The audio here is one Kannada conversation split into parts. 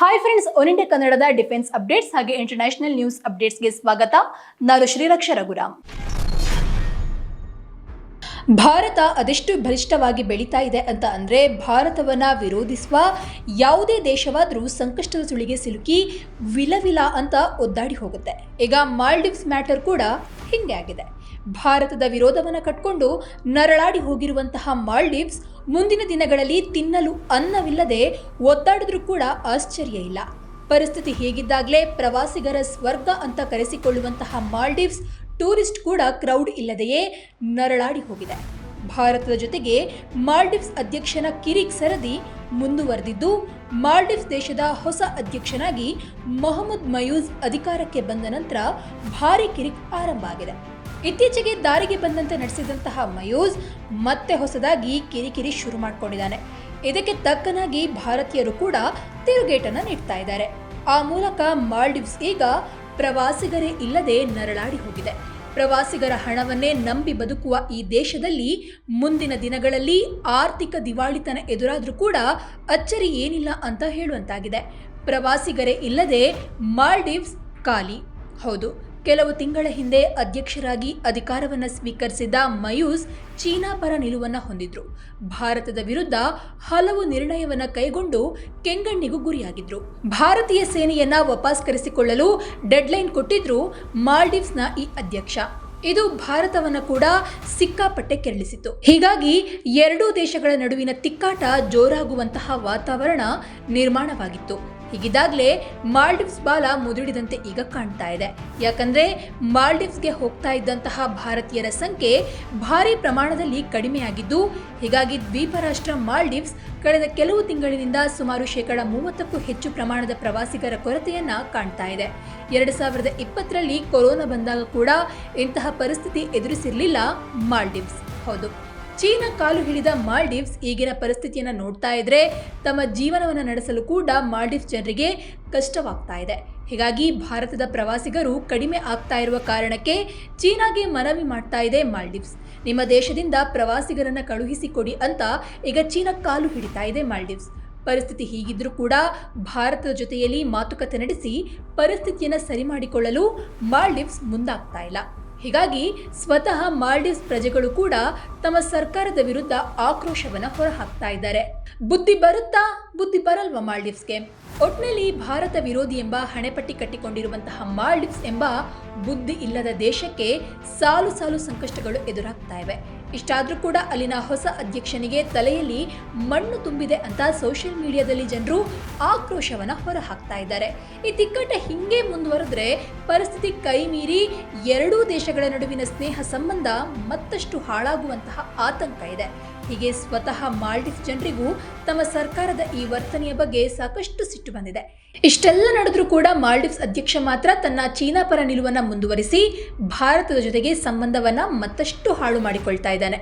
ಹಾಯ್ ಫ್ರೆಂಡ್ಸ್ ಒನ್ ಇಂಡಿಯಾ ಕನ್ನಡದ ಡಿಫೆನ್ಸ್ ಅಪ್ಡೇಟ್ಸ್ ಹಾಗೆ ಇಂಟರ್ನ್ಯಾಷನಲ್ ನ್ಯೂಸ್ ಅಪ್ಡೇಟ್ಸ್ಗೆ ಸ್ವಾಗತ. ನಾನು ಶ್ರೀರಕ್ಷ ರಘುರಾಮ್. ಭಾರತ ಅದೆಷ್ಟು ಬಲಿಷ್ಠವಾಗಿ ಬೆಳೀತಾ ಇದೆ ಅಂತ ಅಂದರೆ ಭಾರತವನ್ನು ವಿರೋಧಿಸುವ ಯಾವುದೇ ದೇಶವಾದರೂ ಸಂಕಷ್ಟದ ಸುಳಿಗೆ ಸಿಲುಕಿ ವಿಲವಿಲ ಅಂತ ಒದ್ದಾಡಿ ಹೋಗುತ್ತೆ. ಈಗ ಮಾಲ್ಡೀವ್ಸ್ ಮ್ಯಾಟರ್ ಕೂಡ ಹಿಂಗೆ ಆಗಿದೆ. ಭಾರತದ ವಿರೋಧವನ್ನು ಕಟ್ಕೊಂಡು ನರಳಾಡಿ ಹೋಗಿರುವಂತಹ ಮಾಲ್ಡೀವ್ಸ್ ಮುಂದಿನ ದಿನಗಳಲ್ಲಿ ತಿನ್ನಲು ಅನ್ನವಿಲ್ಲದೆ ಒದ್ದಾಡಿದ್ರೂ ಕೂಡ ಆಶ್ಚರ್ಯ ಇಲ್ಲ. ಪರಿಸ್ಥಿತಿ ಹೀಗಿದ್ದಾಗಲೇ ಪ್ರವಾಸಿಗರ ಸ್ವರ್ಗ ಅಂತ ಕರೆಸಿಕೊಳ್ಳುವಂತಹ ಮಾಲ್ಡೀವ್ಸ್ ಟೂರಿಸ್ಟ್ ಕೂಡ ಕ್ರೌಡ್ ಇಲ್ಲದೆಯೇ ನರಳಾಡಿ ಹೋಗಿದೆ. ಭಾರತದ ಜೊತೆಗೆ ಮಾಲ್ಡೀವ್ಸ್ ಅಧ್ಯಕ್ಷನ ಕಿರಿಕ್ ಸರದಿ ಮುಂದುವರೆದಿದ್ದು, ಮಾಲ್ಡೀವ್ಸ್ ದೇಶದ ಹೊಸ ಅಧ್ಯಕ್ಷನಾಗಿ ಮೊಹಮ್ಮದ್ ಮಯೂಸ್ ಅಧಿಕಾರಕ್ಕೆ ಬಂದ ನಂತರ ಭಾರಿ ಕಿರಿಕ್ ಆರಂಭ ಆಗಿದೆ. ಇತ್ತೀಚೆಗೆ ದಾರಿಗೆ ಬಂದಂತೆ ನಡೆಸಿದಂತಹ ಮಯೂಸ್ ಮತ್ತೆ ಹೊಸದಾಗಿ ಕಿರಿಕಿರಿ ಶುರು ಮಾಡಿಕೊಂಡಿದ್ದಾನೆ. ಇದಕ್ಕೆ ತಕ್ಕನಾಗಿ ಭಾರತೀಯರು ಕೂಡ ತಿರುಗೇಟನ್ನ ನೀಡ್ತಾ ಇದ್ದಾರೆ. ಆ ಮೂಲಕ ಮಾಲ್ಡೀವ್ಸ್ ಈಗ ಪ್ರವಾಸಿಗರೇ ಇಲ್ಲದೆ ನರಳಾಡಿ ಹೋಗಿದೆ. ಪ್ರವಾಸಿಗರ ಹಣವನ್ನೇ ನಂಬಿ ಬದುಕುವ ಈ ದೇಶದಲ್ಲಿ ಮುಂದಿನ ದಿನಗಳಲ್ಲಿ ಆರ್ಥಿಕ ದಿವಾಳಿತನ ಎದುರಾದರೂ ಕೂಡ ಅಚ್ಚರಿ ಏನಿಲ್ಲ ಅಂತ ಹೇಳುವಂತಾಗಿದೆ. ಪ್ರವಾಸಿಗರೇ ಇಲ್ಲದೆ ಮಾಲ್ಡೀವ್ಸ್ ಖಾಲಿ. ಹೌದು ಕೆಲವು ತಿಂಗಳ ಹಿಂದೆ ಅಧ್ಯಕ್ಷರಾಗಿ ಅಧಿಕಾರವನ್ನು ಸ್ವೀಕರಿಸಿದ ಮಯೂಸ್ ಚೀನಾ ಪರ ನಿಲುವನ್ನು ಹೊಂದಿದ್ರು. ಭಾರತದ ವಿರುದ್ಧ ಹಲವು ನಿರ್ಣಯವನ್ನು ಕೈಗೊಂಡು ಕೆಂಗಣ್ಣಿಗೂ ಗುರಿಯಾಗಿದ್ರು. ಭಾರತೀಯ ಸೇನೆಯನ್ನ ವಾಪಸ್ ಕರೆಸಿಕೊಳ್ಳಲು ಡೆಡ್ಲೈನ್ ಕೊಟ್ಟಿದ್ರು ಮಾಲ್ಡೀವ್ಸ್ನ ಈ ಅಧ್ಯಕ್ಷ. ಇದು ಭಾರತವನ್ನ ಕೂಡ ಸಿಕ್ಕಾಪಟ್ಟೆ ಕೆರಳಿಸಿತು ಹೀಗಾಗಿ ಎರಡೂ ದೇಶಗಳ ನಡುವಿನ ತಿಕ್ಕಾಟ ಜೋರಾಗುವಂತಹ ವಾತಾವರಣ ನಿರ್ಮಾಣವಾಗಿತ್ತು. ಹೀಗಿದ್ದಾಗಲೇ ಮಾಲ್ಡೀವ್ಸ್ ಬಾಲ ಮುದುಡಿದಂತೆ ಈಗ ಕಾಣ್ತಾ ಇದೆ. ಯಾಕಂದ್ರೆ ಮಾಲ್ಡೀವ್ಸ್ಗೆ ಹೋಗ್ತಾ ಇದ್ದಂತಹ ಭಾರತೀಯರ ಸಂಖ್ಯೆ ಭಾರಿ ಪ್ರಮಾಣದಲ್ಲಿ ಕಡಿಮೆಯಾಗಿದ್ದು, ಹೀಗಾಗಿ ದ್ವೀಪ ರಾಷ್ಟ್ರ ಮಾಲ್ಡೀವ್ಸ್ ಕಳೆದ ಕೆಲವು ತಿಂಗಳಿನಿಂದ ಸುಮಾರು ಶೇಕಡ ಮೂವತ್ತಕ್ಕೂ ಹೆಚ್ಚು ಪ್ರಮಾಣದ ಪ್ರವಾಸಿಗರ ಕೊರತೆಯನ್ನ ಕಾಣ್ತಾ ಇದೆ. ಎರಡು ಸಾವಿರದ ಇಪ್ಪತ್ತರಲ್ಲಿ ಕೊರೋನಾ ಬಂದಾಗ ಕೂಡ ಇಂತಹ ಪರಿಸ್ಥಿತಿ ಎದುರಿಸಿರಲಿಲ್ಲ ಮಾಲ್ಡೀವ್ಸ್. ಹೌದು. ಚೀನಾ ಕಾಲು ಹಿಡಿದ ಮಾಲ್ಡೀವ್ಸ್ ಈಗಿನ ಪರಿಸ್ಥಿತಿಯನ್ನು ನೋಡ್ತಾ ಇದ್ರೆ ತಮ್ಮ ಜೀವನವನ್ನು ನಡೆಸಲು ಕೂಡ ಮಾಲ್ಡೀವ್ಸ್ ಜನರಿಗೆ ಕಷ್ಟವಾಗ್ತಾ ಇದೆ. ಹೀಗಾಗಿ ಭಾರತದ ಪ್ರವಾಸಿಗರು ಕಡಿಮೆ ಆಗ್ತಾ ಇರುವ ಕಾರಣಕ್ಕೆ ಚೀನಾಗೆ ಮನವಿ ಮಾಡ್ತಾ ಇದೆ ಮಾಲ್ಡೀವ್ಸ್. ನಿಮ್ಮ ದೇಶದಿಂದ ಪ್ರವಾಸಿಗರನ್ನು ಕಳುಹಿಸಿಕೊಡಿ ಅಂತ ಈಗ ಚೀನಾ ಕಾಲು ಹಿಡಿತಾ ಇದೆ ಮಾಲ್ಡೀವ್ಸ್. ಪರಿಸ್ಥಿತಿ ಹೀಗಿದ್ರೂ ಕೂಡ ಭಾರತದ ಜೊತೆಯಲ್ಲಿ ಮಾತುಕತೆ ನಡೆಸಿ ಪರಿಸ್ಥಿತಿಯನ್ನು ಸರಿ ಮಾಡಿಕೊಳ್ಳಲು ಮಾಲ್ಡೀವ್ಸ್ ಮುಂದಾಗ್ತಾ ಇಲ್ಲ. ಹೀಗಾಗಿ ಸ್ವತಃ ಮಾಲ್ಡೀವ್ಸ್ ಪ್ರಜೆಗಳು ಕೂಡ ತಮ್ಮ ಸರ್ಕಾರದ ವಿರುದ್ಧ ಆಕ್ರೋಶವನ್ನು ಹೊರಹಾಕ್ತಾ ಇದ್ದಾರೆ. ಬುದ್ಧಿ ಬರುತ್ತಾ? ಬುದ್ಧಿ ಬರಲ್ವಾ ಮಾಲ್ಡೀವ್ಸ್ಗೆ? ಒಟ್ನಲ್ಲಿ ಭಾರತ ವಿರೋಧಿ ಎಂಬ ಹಣೆಪಟ್ಟಿ ಕಟ್ಟಿಕೊಂಡಿರುವಂತಹ ಮಾಲ್ಡೀವ್ಸ್ ಎಂಬ ಬುದ್ಧಿ ಇಲ್ಲದ ದೇಶಕ್ಕೆ ಸಾಲು ಸಾಲು ಸಂಕಷ್ಟಗಳು ಎದುರಾಗ್ತಾ ಇವೆ. ಇಷ್ಟಾದ್ರೂ ಕೂಡ ಅಲ್ಲಿನ ಹೊಸ ಅಧ್ಯಕ್ಷನಿಗೆ ತಲೆಯಲ್ಲಿ ಮಣ್ಣು ತುಂಬಿದೆ ಅಂತ ಸೋಷಿಯಲ್ ಮೀಡಿಯಾದಲ್ಲಿ ಜನರು ಆಕ್ರೋಶವನ್ನ ಹೊರಹಾಕ್ತಾ ಇದ್ದಾರೆ. ಈ ತಿಕ್ಕಟ ಹಿಂಗೆ ಮುಂದುವರೆದ್ರೆ ಪರಿಸ್ಥಿತಿ ಕೈ ಮೀರಿ ಎರಡೂ ದೇಶಗಳ ನಡುವಿನ ಸ್ನೇಹ ಸಂಬಂಧ ಮತ್ತಷ್ಟು ಹಾಳಾಗುವಂತಹ ಆತಂಕ ಇದೆ. ಹೀಗೆ ಸ್ವತಃ ಮಾಲ್ಡೀವ್ಸ್ ಜನರಿಗೂ ತಮ್ಮ ಸರ್ಕಾರದ ಈ ವರ್ತನೆಯ ಬಗ್ಗೆ ಸಾಕಷ್ಟು ಸಿಟ್ಟು ಬಂದಿದೆ. ಇಷ್ಟೆಲ್ಲ ನಡೆದ್ರೂ ಕೂಡ ಮಾಲ್ಡೀವ್ಸ್ ಅಧ್ಯಕ್ಷ ಮಾತ್ರ ತನ್ನ ಚೀನಾ ಪರ ನಿಲುವನ್ನು ಮುಂದುವರಿಸಿ ಭಾರತದ ಜೊತೆಗೆ ಸಂಬಂಧವನ್ನು ಮತ್ತಷ್ಟು ಹಾಳು ಮಾಡಿಕೊಳ್ತಾ ಇದ್ದಾನೆ.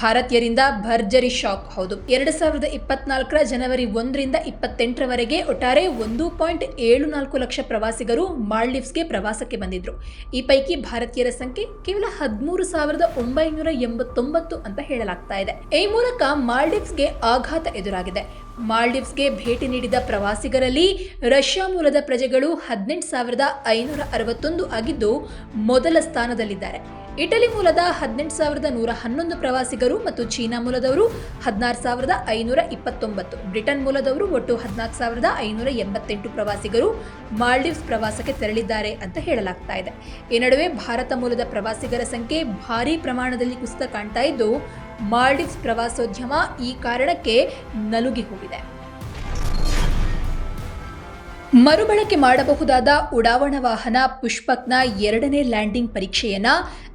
ಭಾರತೀಯರಿಂದ ಭರ್ಜರಿ ಶಾಕ್ ಹೌದು. ಎರಡು ಸಾವಿರದ ಇಪ್ಪತ್ನಾಲ್ಕರ ಜನವರಿ ಒಂದರಿಂದ ಇಪ್ಪತ್ತೆಂಟರವರೆಗೆ ಒಟ್ಟಾರೆ ಒಂದು ಪಾಯಿಂಟ್ ಏಳು ನಾಲ್ಕು ಲಕ್ಷ ಪ್ರವಾಸಿಗರು ಮಾಲ್ಡೀವ್ಸ್ಗೆ ಪ್ರವಾಸಕ್ಕೆ ಬಂದಿದ್ರು. ಈ ಪೈಕಿ ಭಾರತೀಯರ ಸಂಖ್ಯೆ ಕೇವಲ ಹದಿಮೂರು ಸಾವಿರದ ಒಂಬೈನೂರ ಎಂಬತ್ತೊಂಬತ್ತು ಅಂತ ಹೇಳಲಾಗ್ತಾ ಇದೆ. ಈ ಮೂಲಕ ಮಾಲ್ಡೀವ್ಸ್ಗೆ ಆಘಾತ ಎದುರಾಗಿದೆ. ಮಾಲ್ಡೀವ್ಸ್ಗೆ ಭೇಟಿ ನೀಡಿದ ಪ್ರವಾಸಿಗರಲ್ಲಿ ರಷ್ಯಾ ಮೂಲದ ಪ್ರಜೆಗಳು ಹದಿನೆಂಟು ಸಾವಿರದ ಐನೂರ ಅರವತ್ತೊಂದು ಆಗಿದ್ದು ಮೊದಲ ಸ್ಥಾನದಲ್ಲಿದ್ದಾರೆ. ಇಟಲಿ ಮೂಲದ ಹದಿನೆಂಟು ಸಾವಿರದ ನೂರ ಹನ್ನೊಂದು ಪ್ರವಾಸಿಗರು ಮತ್ತು ಚೀನಾ ಮೂಲದವರು ಹದಿನಾರು ಸಾವಿರದ ಐನೂರ ಇಪ್ಪತ್ತೊಂಬತ್ತು. ಬ್ರಿಟನ್ ಮೂಲದವರು ಒಟ್ಟು ಹದಿನಾಲ್ಕು ಸಾವಿರದ ಐನೂರ ಎಂಬತ್ತೆಂಟು ಪ್ರವಾಸಿಗರು ಮಾಲ್ಡೀವ್ಸ್ ಪ್ರವಾಸಕ್ಕೆ ತೆರಳಿದ್ದಾರೆ ಅಂತ ಹೇಳಲಾಗ್ತಾ ಇದೆ. ಈ ನಡುವೆ ಭಾರತ ಮೂಲದ ಪ್ರವಾಸಿಗರ ಸಂಖ್ಯೆ ಭಾರೀ ಪ್ರಮಾಣದಲ್ಲಿ ಕುಸಿತ ಕಾಣ್ತಾ ಇದ್ದು ಮಾಲ್ಡೀವ್ಸ್ ಪ್ರವಾಸೋದ್ಯಮ ಈ ಕಾರಣಕ್ಕೆ ನಲುಗಿ ಹೋಗಿದೆ. ಮರುಬಳಕೆ ಮಾಡಬಹುದಾದ ಉಡಾವಣಾ ವಾಹನ ಪುಷ್ಪಕ್ನ ಎರಡನೇ ಲ್ಯಾಂಡಿಂಗ್ ಪರೀಕ್ಷೆಯನ್ನ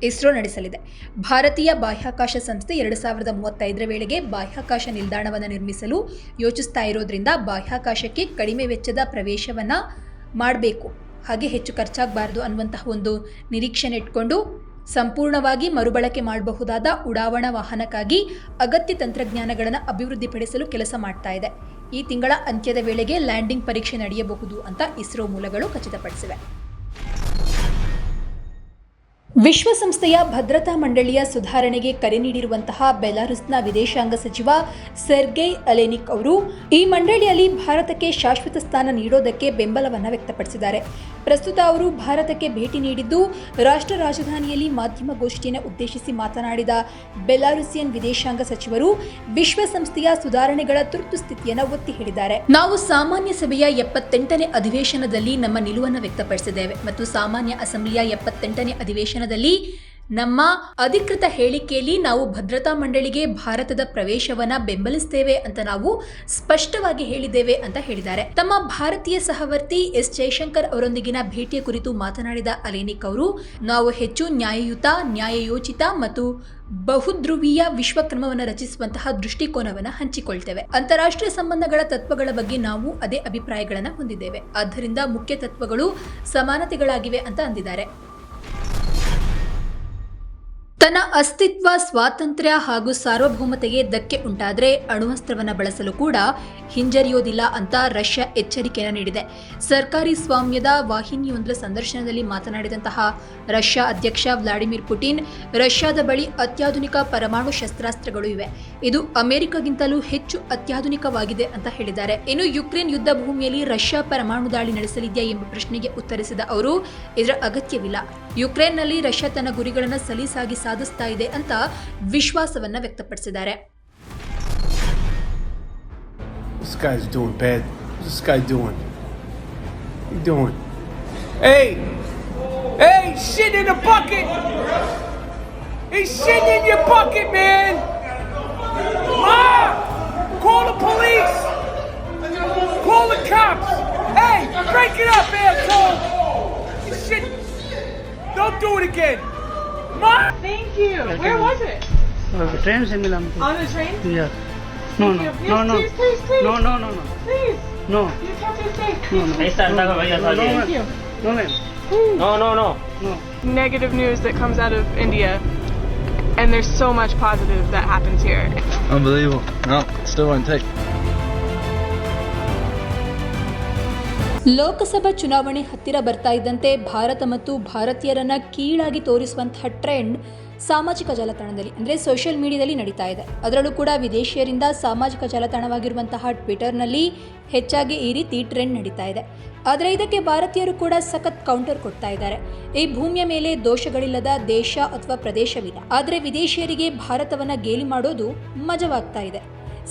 ಇಸ್ರೋ ನಡೆಸಲಿದೆ. ಭಾರತೀಯ ಬಾಹ್ಯಾಕಾಶ ಸಂಸ್ಥೆ ಎರಡು ಸಾವಿರದ ಮೂವತ್ತೈದರ ವೇಳೆಗೆ ಬಾಹ್ಯಾಕಾಶ ನಿಲ್ದಾಣವನ್ನು ನಿರ್ಮಿಸಲು ಯೋಚಿಸ್ತಾ ಇರೋದ್ರಿಂದ ಬಾಹ್ಯಾಕಾಶಕ್ಕೆ ಕಡಿಮೆ ವೆಚ್ಚದ ಪ್ರವೇಶವನ್ನು ಮಾಡಬೇಕು. ಹಾಗೆ ಹೆಚ್ಚು ಖರ್ಚಾಗಬಾರದು ಅನ್ನುವಂತಹ ಒಂದು ನಿರೀಕ್ಷೆನ ಇಟ್ಕೊಂಡು ಸಂಪೂರ್ಣವಾಗಿ ಮರುಬಳಕೆ ಮಾಡಬಹುದಾದ ಉಡಾವಣಾ ವಾಹನಕ್ಕಾಗಿ ಅಗತ್ಯ ತಂತ್ರಜ್ಞಾನಗಳನ್ನು ಅಭಿವೃದ್ಧಿಪಡಿಸಲು ಕೆಲಸ ಮಾಡ್ತಾ ಇದೆ. ಈ ತಿಂಗಳ ಅಂತ್ಯದ ವೇಳೆಗೆ ಲ್ಯಾಂಡಿಂಗ್ ಪರೀಕ್ಷೆ ನಡೆಯಬಹುದು ಅಂತ ಇಸ್ರೋ ಮೂಲಗಳು ಖಚಿತಪಡಿಸಿವೆ. ವಿಶ್ವಸಂಸ್ಥೆಯ ಭದ್ರತಾ ಮಂಡಳಿಯ ಸುಧಾರಣೆಗೆ ಕರೆ ನೀಡಿರುವಂತಹ ಬೆಲಾರುಸ್ನ ವಿದೇಶಾಂಗ ಸಚಿವ ಸೆರ್ಗೈ ಅಲೆನಿಕ್ ಅವರು ಈ ಮಂಡಳಿಯಲ್ಲಿ ಭಾರತಕ್ಕೆ ಶಾಶ್ವತ ಸ್ಥಾನ ನೀಡೋದಕ್ಕೆ ಬೆಂಬಲವನ್ನು ವ್ಯಕ್ತಪಡಿಸಿದ್ದಾರೆ. ಪ್ರಸ್ತುತ ಅವರು ಭಾರತಕ್ಕೆ ಭೇಟಿ ನೀಡಿದ್ದು, ರಾಷ್ಟ್ರ ರಾಜಧಾನಿಯಲ್ಲಿ ಮಾಧ್ಯಮ ಗೋಷ್ಠಿಯನ್ನು ಉದ್ದೇಶಿಸಿ ಮಾತನಾಡಿದ ಬೆಲಾರುಸಿಯನ್ ವಿದೇಶಾಂಗ ಸಚಿವರು ವಿಶ್ವಸಂಸ್ಥೆಯ ಸುಧಾರಣೆಗಳ ತುರ್ತು ಸ್ಥಿತಿಯನ್ನು ಒತ್ತಿ ಹೇಳಿದ್ದಾರೆ. ನಾವು ಸಾಮಾನ್ಯ ಸಭೆಯ ಎಪ್ಪತ್ತೆಂಟನೇ ಅಧಿವೇಶನದಲ್ಲಿ ನಮ್ಮ ನಿಲುವನ್ನು ವ್ಯಕ್ತಪಡಿಸಿದ್ದೇವೆ ಮತ್ತು ಸಾಮಾನ್ಯ ಅಸೆಂಬ್ಲಿಯ ಎಪ್ಪತ್ತೆಂಟನೇ ಅಧಿವೇಶನದಲ್ಲಿ ನಮ್ಮ ಅಧಿಕೃತ ಹೇಳಿಕೆಯಲ್ಲಿ ನಾವು ಭದ್ರತಾ ಮಂಡಳಿಗೆ ಭಾರತದ ಪ್ರವೇಶವನ್ನ ಬೆಂಬಲಿಸ್ತೇವೆ ಅಂತ ನಾವು ಸ್ಪಷ್ಟವಾಗಿ ಹೇಳಿದ್ದೇವೆ ಅಂತ ಹೇಳಿದ್ದಾರೆ. ತಮ್ಮ ಭಾರತೀಯ ಸಹವರ್ತಿ ಎಸ್ ಜಯಶಂಕರ್ ಅವರೊಂದಿಗಿನ ಭೇಟಿಯ ಕುರಿತು ಮಾತನಾಡಿದ ಅಲೇನಿಕ್ ಅವರು, ನಾವು ಹೆಚ್ಚು ನ್ಯಾಯಯುತ, ನ್ಯಾಯಯೋಚಿತ ಮತ್ತು ಬಹುಧ್ರುವೀಯ ವಿಶ್ವಕ್ರಮವನ್ನು ರಚಿಸುವಂತಹ ದೃಷ್ಟಿಕೋನವನ್ನು ಹಂಚಿಕೊಳ್ತೇವೆ. ಅಂತಾರಾಷ್ಟ್ರೀಯ ಸಂಬಂಧಗಳ ತತ್ವಗಳ ಬಗ್ಗೆ ನಾವು ಅದೇ ಅಭಿಪ್ರಾಯಗಳನ್ನು ಹೊಂದಿದ್ದೇವೆ. ಆದ್ದರಿಂದ ಮುಖ್ಯ ತತ್ವಗಳು ಸಮಾನತೆಗಳಾಗಿವೆ ಅಂತ ಅಂದಿದ್ದಾರೆ. ತನ್ನ ಅಸ್ತಿತ್ವ, ಸ್ವಾತಂತ್ರ್ಯ ಹಾಗೂ ಸಾರ್ವಭೌಮತೆಗೆ ಧಕ್ಕೆ ಉಂಟಾದರೆ ಅಣುವಸ್ತ್ರವನ್ನು ಬಳಸಲು ಕೂಡ ಹಿಂಜರಿಯೋದಿಲ್ಲ ಅಂತ ರಷ್ಯಾ ಎಚ್ಚರಿಕೆಯನ್ನು ನೀಡಿದೆ. ಸರ್ಕಾರಿ ಸ್ವಾಮ್ಯದ ವಾಹಿನಿಯೊಂದರ ಸಂದರ್ಶನದಲ್ಲಿ ಮಾತನಾಡಿದಂತಹ ರಷ್ಯಾ ಅಧ್ಯಕ್ಷ ವ್ಲಾಡಿಮಿರ್ ಪುಟಿನ್, ರಷ್ಯಾದ ಬಳಿ ಅತ್ಯಾಧುನಿಕ ಪರಮಾಣು ಶಸ್ತ್ರಾಸ್ತ್ರಗಳು ಇವೆ. ಇದು ಅಮೆರಿಕಗಿಂತಲೂ ಹೆಚ್ಚು ಅತ್ಯಾಧುನಿಕವಾಗಿದೆ ಅಂತ ಹೇಳಿದ್ದಾರೆ. ಇನ್ನು ಯುಕ್ರೇನ್ ಯುದ್ಧ ಭೂಮಿಯಲ್ಲಿ ರಷ್ಯಾ ಪರಮಾಣು ದಾಳಿ ನಡೆಸಲಿದೆಯಾ ಎಂಬ ಪ್ರಶ್ನೆಗೆ ಉತ್ತರಿಸಿದ ಅವರು, ಇದರ ಅಗತ್ಯವಿಲ್ಲ. ಯುಕ್ರೇನ್ನಲ್ಲಿ ರಷ್ಯಾ ತನ್ನ ಗುರಿಗಳನ್ನು ಸಲೀಸಾಗಿ ಸಾಧಿಸ್ತಾ ಇದೆ ಅಂತ ವಿಶ್ವಾಸವನ್ನ ವ್ಯಕ್ತಪಡಿಸಿದ್ದಾರೆ! Call the cops! Hey, break it up, asshole! Shit! Don't do it again! Mom! Thank you. Welcome. Where was it? On the train Shimla. On the train? Yeah. No, no, please, no, no. No. No. please. No, no, no, no. Please. No. You kept it safe. Please. No, no. Please. No, no, no, no, Thank you. No, ma'am. No, no, no. No. Negative news that comes out of India, and there's so much positive that happens here. Unbelievable. No, still won't take. Lok Sabha ಚುನಾವಣೆ ಹತ್ತಿರ ಬರ್ತಾ ಇದ್ದಂತೆ ಭಾರತ ಮತ್ತು ಭಾರತೀಯರನ್ನ ಕೀಳಾಗಿ ತೋರಿಸುವಂತಹ ಟ್ರೆಂಡ್ ಸಾಮಾಜಿಕ ಜಾಲತಾಣದಲ್ಲಿ, ಅಂದರೆ ಸೋಷಿಯಲ್ ಮೀಡಿಯಾದಲ್ಲಿ ನಡೀತಾ ಇದೆ. ಅದರಲ್ಲೂ ಕೂಡ ವಿದೇಶಿಯರಿಂದ ಸಾಮಾಜಿಕ ಜಾಲತಾಣವಾಗಿರುವಂತಹ ಟ್ವಿಟರ್ನಲ್ಲಿ ಹೆಚ್ಚಾಗಿ ಈ ರೀತಿ ಟ್ರೆಂಡ್ ನಡೀತಾ ಇದೆ. ಆದರೆ ಇದಕ್ಕೆ ಭಾರತೀಯರು ಕೂಡ ಸಖತ್ ಕೌಂಟರ್ ಕೊಡ್ತಾ ಇದ್ದಾರೆ. ಈ ಭೂಮಿಯ ಮೇಲೆ ದೋಷಗಳಿಲ್ಲದ ದೇಶ ಅಥವಾ ಪ್ರದೇಶವಿಲ್ಲ. ಆದರೆ ವಿದೇಶಿಯರಿಗೆ ಭಾರತವನ್ನ ಗೇಲಿ ಮಾಡೋದು ಮಜವಾಗ್ತಾ ಇದೆ.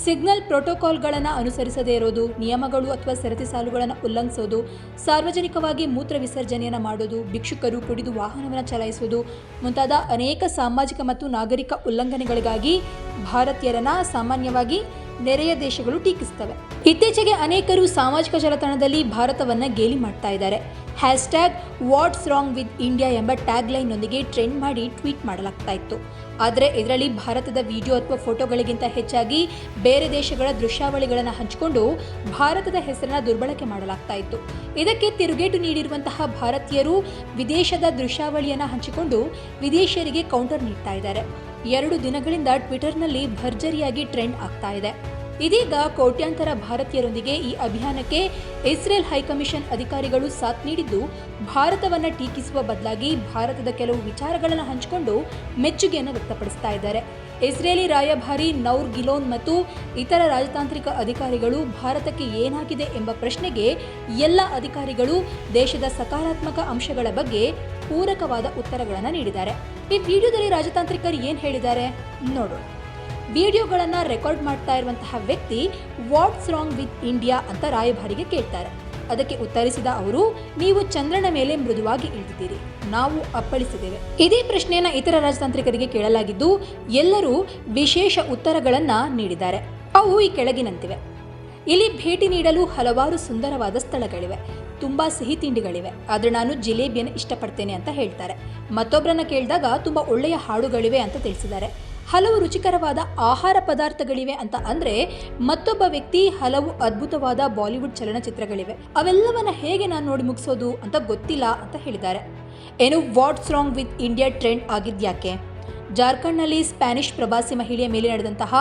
ಸಿಗ್ನಲ್ ಪ್ರೋಟೋಕಾಲ್ಗಳನ್ನು ಅನುಸರಿಸದೇ ಇರೋದು, ನಿಯಮಗಳು ಅಥವಾ ಸರತಿ ಸಾಲುಗಳನ್ನು ಉಲ್ಲಂಘಿಸೋದು, ಸಾರ್ವಜನಿಕವಾಗಿ ಮೂತ್ರ ವಿಸರ್ಜನೆಯನ್ನು ಮಾಡೋದು, ಭಿಕ್ಷುಕರು ಕುಡಿದು ವಾಹನವನ್ನು ಚಲಾಯಿಸುವುದು ಮುಂತಾದ ಅನೇಕ ಸಾಮಾಜಿಕ ಮತ್ತು ನಾಗರಿಕ ಉಲ್ಲಂಘನೆಗಳಿಗಾಗಿ ಭಾರತೀಯರನ್ನು ಸಾಮಾನ್ಯವಾಗಿ ನೆರೆಯ ದೇಶಗಳು ಟೀಕಿಸ್ತವೆ. ಇತ್ತೀಚೆಗೆ ಅನೇಕರು ಸಾಮಾಜಿಕ ಜಾಲತಾಣದಲ್ಲಿ ಭಾರತವನ್ನು ಗೇಲಿ ಮಾಡ್ತಾ ಇದ್ದಾರೆ. Hashtag what's wrong with India ಎಂಬ ಟ್ಯಾಗ್ ಲೈನ್ನೊಂದಿಗೆ ಟ್ರೆಂಡ್ ಮಾಡಿ ಟ್ವೀಟ್ ಮಾಡಲಾಗ್ತಾ ಇತ್ತು. ಆದರೆ ಇದರಲ್ಲಿ ಭಾರತದ ವಿಡಿಯೋ ಅಥವಾ ಫೋಟೋಗಳಿಗಿಂತ ಹೆಚ್ಚಾಗಿ ಬೇರೆ ದೇಶಗಳ ದೃಶ್ಯಾವಳಿಗಳನ್ನು ಹಂಚಿಕೊಂಡು ಭಾರತದ ಹೆಸರನ್ನ ದುರ್ಬಳಕೆ ಮಾಡಲಾಗ್ತಾ ಇತ್ತು. ಇದಕ್ಕೆ ತಿರುಗೇಟು ನೀಡಿರುವಂತಹ ಭಾರತೀಯರು ವಿದೇಶದ ದೃಶ್ಯಾವಳಿಯನ್ನು ಹಂಚಿಕೊಂಡು ವಿದೇಶಿಯರಿಗೆ ಕೌಂಟರ್ ನೀಡ್ತಾ ಇದ್ದಾರೆ. ಎರಡು ದಿನಗಳಿಂದ ಟ್ವಿಟರ್ನಲ್ಲಿ ಭರ್ಜರಿಯಾಗಿ ಟ್ರೆಂಡ್ ಆಗ್ತಾ ಇದೆ. ಇದೀಗ ಕೋಟ್ಯಾಂತರ ಭಾರತೀಯರೊಂದಿಗೆ ಈ ಅಭಿಯಾನಕ್ಕೆ ಇಸ್ರೇಲ್ ಹೈಕಮಿಷನ್ ಅಧಿಕಾರಿಗಳು ಸಾಥ್ ನೀಡಿದ್ದು, ಭಾರತವನ್ನು ಟೀಕಿಸುವ ಬದಲಾಗಿ ಭಾರತದ ಕೆಲವು ವಿಚಾರಗಳನ್ನು ಹಂಚಿಕೊಂಡು ಮೆಚ್ಚುಗೆಯನ್ನು ವ್ಯಕ್ತಪಡಿಸ್ತಾ ಇದ್ದಾರೆ. ಇಸ್ರೇಲಿ ರಾಯಭಾರಿ ನೌರ್ ಗಿಲೋನ್ ಮತ್ತು ಇತರ ರಾಜತಾಂತ್ರಿಕ ಅಧಿಕಾರಿಗಳು ಭಾರತಕ್ಕೆ ಏನಾಗಿದೆ ಎಂಬ ಪ್ರಶ್ನೆಗೆ ಎಲ್ಲ ಅಧಿಕಾರಿಗಳು ದೇಶದ ಸಕಾರಾತ್ಮಕ ಅಂಶಗಳ ಬಗ್ಗೆ ಪೂರಕವಾದ ಉತ್ತರಗಳನ್ನು ನೀಡಿದ್ದಾರೆ. ಈ ವಿಡಿಯೋದಲ್ಲಿ ರಾಜತಾಂತ್ರಿಕರು ಏನು ಹೇಳಿದ್ದಾರೆ? ನೋಡೋಣ. ವಿಡಿಯೋಗಳನ್ನು ರೆಕಾರ್ಡ್ ಮಾಡ್ತಾ ಇರುವಂತಹ ವ್ಯಕ್ತಿ ವಾಟ್ಸ್ ರಾಂಗ್ ವಿತ್ ಇಂಡಿಯಾ ಅಂತ ರಾಯಭಾರಿಗೆ ಕೇಳ್ತಾರೆ. ಅದಕ್ಕೆ ಉತ್ತರಿಸಿದ ಅವರು, ನೀವು ಚಂದ್ರನ ಮೇಲೆ ಮೃದುವಾಗಿ ಇಳಿದಿದ್ದೀರಿ. ನಾವು ಅಪ್ಪಳಿಸಿದ್ದೇವೆ. ಇದೇ ಪ್ರಶ್ನೆಯನ್ನ ಇತರ ರಾಜತಾಂತ್ರಿಕರಿಗೆ ಕೇಳಲಾಗಿದ್ದು, ಎಲ್ಲರೂ ವಿಶೇಷ ಉತ್ತರಗಳನ್ನ ನೀಡಿದ್ದಾರೆ. ಅವು ಈ ಕೆಳಗಿನಂತಿವೆ. ಇಲ್ಲಿ ಭೇಟಿ ನೀಡಲು ಹಲವಾರು ಸುಂದರವಾದ ಸ್ಥಳಗಳಿವೆ. ತುಂಬಾ ಸಿಹಿ ತಿಂಡಿಗಳಿವೆ. ಆದರೆ ನಾನು ಜಿಲೇಬಿಯನ್ನು ಇಷ್ಟಪಡ್ತೇನೆ ಅಂತ ಹೇಳ್ತಾರೆ. ಮತ್ತೊಬ್ಬರನ್ನ ಕೇಳಿದಾಗ ತುಂಬಾ ಒಳ್ಳೆಯ ಹಾಡುಗಳಿವೆ ಅಂತ ತಿಳಿಸಿದ್ದಾರೆ. ಹಲವು ರುಚಿಕರವಾದ ಆಹಾರ ಪದಾರ್ಥಗಳಿವೆ ಅಂತ ಅಂದ್ರೆ ಮತ್ತೊಬ್ಬ ವ್ಯಕ್ತಿ ಹಲವು ಅದ್ಭುತವಾದ ಬಾಲಿವುಡ್ ಚಲನಚಿತ್ರಗಳಿವೆ. ಅವೆಲ್ಲವನ್ನ ಹೇಗೆ ನಾನು ನೋಡಿ ಮುಗಿಸೋದು ಅಂತ ಗೊತ್ತಿಲ್ಲ ಅಂತ ಹೇಳಿದ್ದಾರೆ. ಏನು what's wrong with India trend ಆಗಿದ್ಯಾಕೆ? ಜಾರ್ಖಂಡ್ನಲ್ಲಿ ಸ್ಪ್ಯಾನಿಷ್ ಪ್ರವಾಸಿ ಮಹಿಳೆಯ ಮೇಲೆ ನಡೆದಂತಹ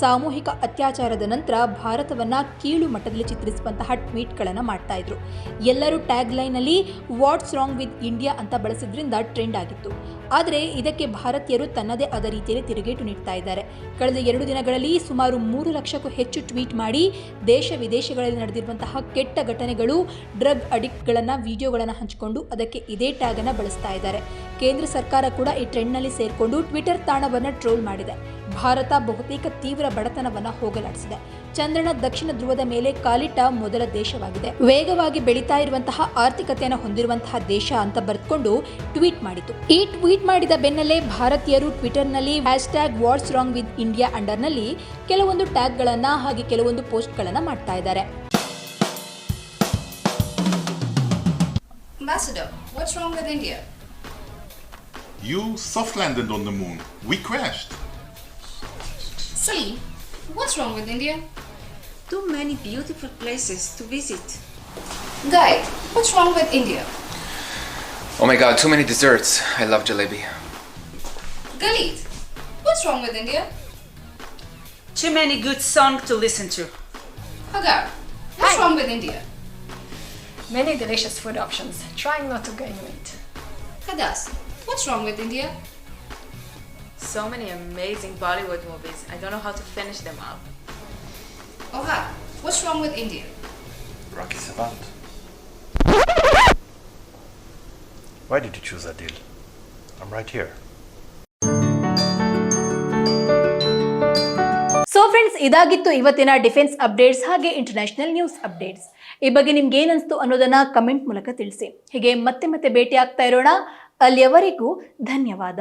ಸಾಮೂಹಿಕ ಅತ್ಯಾಚಾರದ ನಂತರ ಭಾರತವನ್ನ ಕೀಳು ಮಟ್ಟದಲ್ಲಿ ಚಿತ್ರಿಸುವಂತಹ ಟ್ವೀಟ್ಗಳನ್ನು ಮಾಡ್ತಾ ಇದ್ರು. ಎಲ್ಲರೂ ಟ್ಯಾಗ್ ಲೈನಲ್ಲಿ ವಾಟ್ಸ್ ರಾಂಗ್ ವಿತ್ ಇಂಡಿಯಾ ಅಂತ ಬಳಸಿದ್ರಿಂದ ಟ್ರೆಂಡ್ ಆಗಿತ್ತು. ಆದರೆ ಇದಕ್ಕೆ ಭಾರತೀಯರು ತನ್ನದೇ ಆದ ರೀತಿಯಲ್ಲಿ ತಿರುಗೇಟು ನೀಡ್ತಾ ಇದ್ದಾರೆ. ಕಳೆದ ಎರಡು ದಿನಗಳಲ್ಲಿ ಸುಮಾರು ಮೂರು ಲಕ್ಷಕ್ಕೂ ಹೆಚ್ಚು ಟ್ವೀಟ್ ಮಾಡಿ ದೇಶ ವಿದೇಶಗಳಲ್ಲಿ ನಡೆದಿರುವಂತಹ ಕೆಟ್ಟ ಘಟನೆಗಳು, ಡ್ರಗ್ ಅಡಿಕ್ಟ್ಗಳನ್ನು ವಿಡಿಯೋಗಳನ್ನು ಹಂಚಿಕೊಂಡು ಅದಕ್ಕೆ ಇದೇ ಟ್ಯಾಗ್ ಅನ್ನು ಬಳಸ್ತಾ ಇದ್ದಾರೆ. ಕೇಂದ್ರ ಸರ್ಕಾರ ಕೂಡ ಈ ಟ್ರೆಂಡ್ನಲ್ಲಿ ಸೇರಿಕೊಂಡು ಟ್ವಿಟರ್ ತಾಣವನ್ನು ಟ್ರೋಲ್ ಮಾಡಿದೆ. ಭಾರತ ಬಹುತೇಕ ತೀವ್ರ ಬಡತನವನ್ನು ಹೋಗಲಾಡಿಸಿದೆ. ಚಂದ್ರನ ದಕ್ಷಿಣ ಧ್ರುವದ ಮೇಲೆ ಕಾಲಿಟ್ಟ ಮೊದಲ ದೇಶವಾಗಿದೆ. ವೇಗವಾಗಿ ಬೆಳೀತಾ ಇರುವಂತಹ ಆರ್ಥಿಕತೆಯನ್ನು ಹೊಂದಿರುವಂತಹ ದೇಶ ಅಂತ ಬರೆದುಕೊಂಡು ಟ್ವೀಟ್ ಮಾಡಿತು. ಈ ಟ್ವೀಟ್ ಮಾಡಿದ ಬೆನ್ನಲ್ಲೇ ಭಾರತೀಯರು ಟ್ವಿಟರ್ನಲ್ಲಿ hashtag what's wrong with India ಅಂಡರ್ನಲ್ಲಿ ಕೆಲವೊಂದು ಟ್ಯಾಗ್ಗಳನ್ನ ಹಾಗೆ ಕೆಲವೊಂದು ಪೋಸ್ಟ್ಗಳನ್ನು ಮಾಡ್ತಾ ಇದ್ದಾರೆ. Ambassador, what's wrong with India? You soft landed on the moon. We crashed. Salim, what's wrong with India? Too many beautiful places to visit. Guy, what's wrong with India? Oh my god, too many desserts. I love jalebi. Galit, what's wrong with India? Too many good songs to listen to. Hagar, what's wrong with India? Many delicious food options. Trying not to gain weight. Hadas, what's wrong with India? So many amazing Bollywood movies. I don't know how to finish them up. Oha, what's wrong with India? Rocky Savant. Why did you choose that deal? I'm right here. So friends ಇದಾಗಿತ್ತು ಇವತ್ತಿನ ಡಿಫೆನ್ಸ್ ಅಪ್ಡೇಟ್ಸ್ ಹಾಗೆ ಇಂಟರ್ನ್ಯಾಷನಲ್ ನ್ಯೂಸ್ ಅಪ್ಡೇಟ್ಸ್ ಈ ಬಗ್ಗೆ ನಿಮ್ಗೆ ಏನನ್ಸ್ತು ಅನ್ನೋದನ್ನ ಕಮೆಂಟ್ ಮೂಲಕ ತಿಳಿಸಿ ಹೀಗೆ ಮತ್ತೆ ಮತ್ತೆ ಭೇಟಿ ಆಗ್ತಾ ಇರೋಣ ಅಲ್ಲಿಯವರೆಗೂ ಧನ್ಯವಾದ.